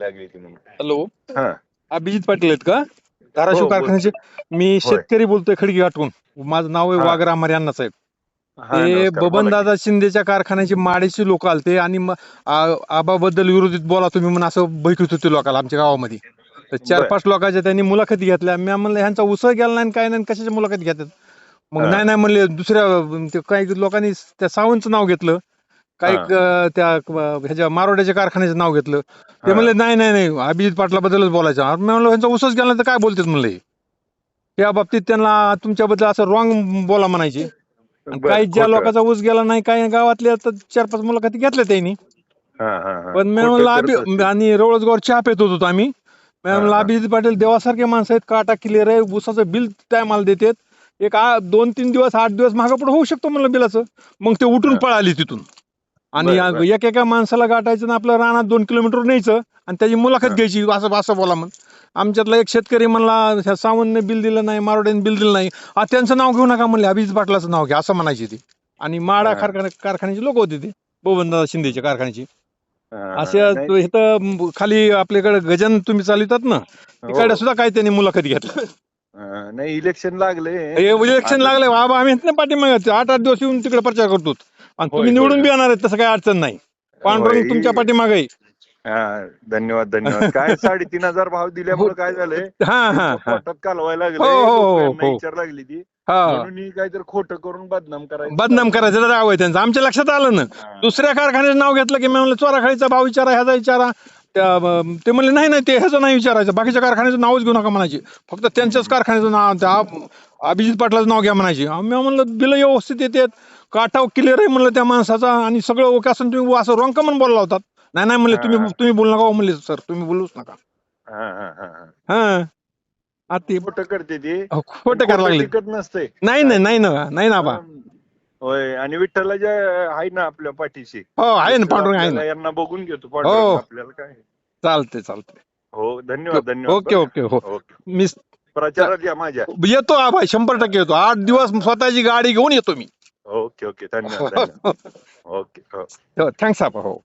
लागली ती म्हणून. हॅलो? हा. अभिजित पाटील आहेत का? धाराशिव हो, बोल. कारखान्याचे मी शेतकरी बोलतोय खडकी गाठून. माझं नाव आहे हा. वाघ रामारे साहेब. हा, ते नमस्कार, बोला बबनदादा शिंदेच्या कारखान्याचे माडेचे लोक आलते आणि म- आ- आबाबद्दल विरोधीत बोला तुम्ही म्हणून असं बैठत होते लोकांना आमच्या गावामध्ये. तर चार बर. पाच लोकांच्या त्यांनी मुलाखती घेतल्या. मी म्हणलं ह्यांचा उसळ गेला नाही आणि काय नाही कशाच्या मुलाखती घेतात? मग हा. नाही नाही म्हणले दुसऱ्या अं, ते काही लोकांनी त्या सावंतचं नाव घेतलं. काही त्या ह्याच्या मारोड्याच्या कारखान्याचं नाव घेतलं ते. म्हणले नाही नाही नाही अभिजित पाटलाबद्दलच बोलायचं मी म्हणलं ह्यांचा उसच गेला तर काय बोलतात म्हणले त्या बाबतीत त्यांना तुमच्याबद्दल असं रॉंग बोला म्हणायचे काही ज्या. लोकांचा ऊस गेला नाही काही गावातल्या तर चार पाच मुलाखती घेतल्या त्यांनी. पण मी खोटं म्हणलं करत अभि. आणि रोळसगावर चहा पेत होतो आम्ही मी म्हणलं हा. अभिजित पाटील देवासारखे माणसं आहेत काटा क्लिअर आहे ऊसाचं बिल टायमाला देतात एक दोन तीन दिवस आठ दिवस मागं पुढे होऊ शकतो म्हणलं बिलाचं मग ते उठून. पळाली तिथून आणि बरं, बरं. एक एका माणसाला गाठायचं आणि आपलं रानात दोन किलोमीटर न्यायचं आणि त्याची मुलाखत. घ्यायची असं असं बोला म्हण आमच्यातला एक शेतकरी म्हणला ह्या सावंतने बिल दिलं नाही मारोड्याने बिल दिलं नाही आ, त्यांचं नाव घेऊ नका म्हणले अभिजित पाटलाचं नाव घ्या असं म्हणायचे ते आणि माडा हा. कारखाना कारखान्याचे लोक होते ते बबनदादा शिंदेचे कारखान्याचे हा, नाही, तो इथं खाली आपल्याकडे गजन तुम्ही चालवतात ना तिकडे हो. सुद्धा काही त्यांनी मुलाखत घेतल्या नाही इलेक्शन लागले हे इलेक्शन लागले बाबा आम्ही आहेत ना पाठीमागे आठ आठ दिवस येऊन तिकडे प्रचार करतो. आणि होय, तुम्ही निवडून होय. बी येणार आहेत तसं काही अडचण नाही. पांडुरंग होय. तुमच्या पाठीमागे आहे. धन्यवाद धन्यवाद. काय साडेतीन हजार भाव दिल्यामुळे काय झालंय? हा हा हा. पोटात कालवायला लागले हो, हो, हो, लोकांना हो. विचार लागली ती. हा. म्हणून ही काहीतरी खोटं करून बदनाम करायचं. बदनाम करायचं तर आहे त्यांचं. आमच्या लक्षात आलं ना. हा. दुसऱ्या कारखान्याचं नाव घेतलं की मी म्हणलं चोराखाळीचा भाव विचारा ह्याचा विचारा. त्या अं, ते म्हणले नाही नाही ते ह्याचं नाही विचारायचं. बाकीच्या कारखान्याचं नावच घेऊ नका म्हणायचे. फक्त त्यांच्याच कारखान्याचं नाव त्या अभिजित पाटलाचं नाव घ्या म्हणायचे. आम्ही म्हणलं बिल व्यवस्थित येतात काटाव क्लिअर आहे म्हणलं त्या माणसाचा. आणि सगळं ओके असून तुम्ही असं रॉंग का म्हणून बोलला होतात. नाही नाही म्हणले तुम्ही. तुम्ही बोलू नका हो म्हणले सर तुम्ही बोलूच नका. हा, हा, हा, हा. हा. आता ते खोटं करते ती. खोटं करायला लागले. टिकत नसते. नाही नाही नाही ना नाही ना बा. होय आणि विठ्ठलाच्या आहे ना आपल्या पाठीशी. हो आहे ना पांडुरंग आहे आपल्याला ना. यांना बघून घेतो हो. पांडुरंग आपल्याला काय. चालते चालते हो धन्यवाद धन्यवाद. ओके ओके हो. ओके. मी प्रचारात या माझ्या. येतो आबा शंभर टक्के येतो. आठ दिवस स्वतःची गाडी घेऊन येतो मी. ओके ओके धन्यवाद धन्यवाद. ओके हो. थँक्स आबा हो.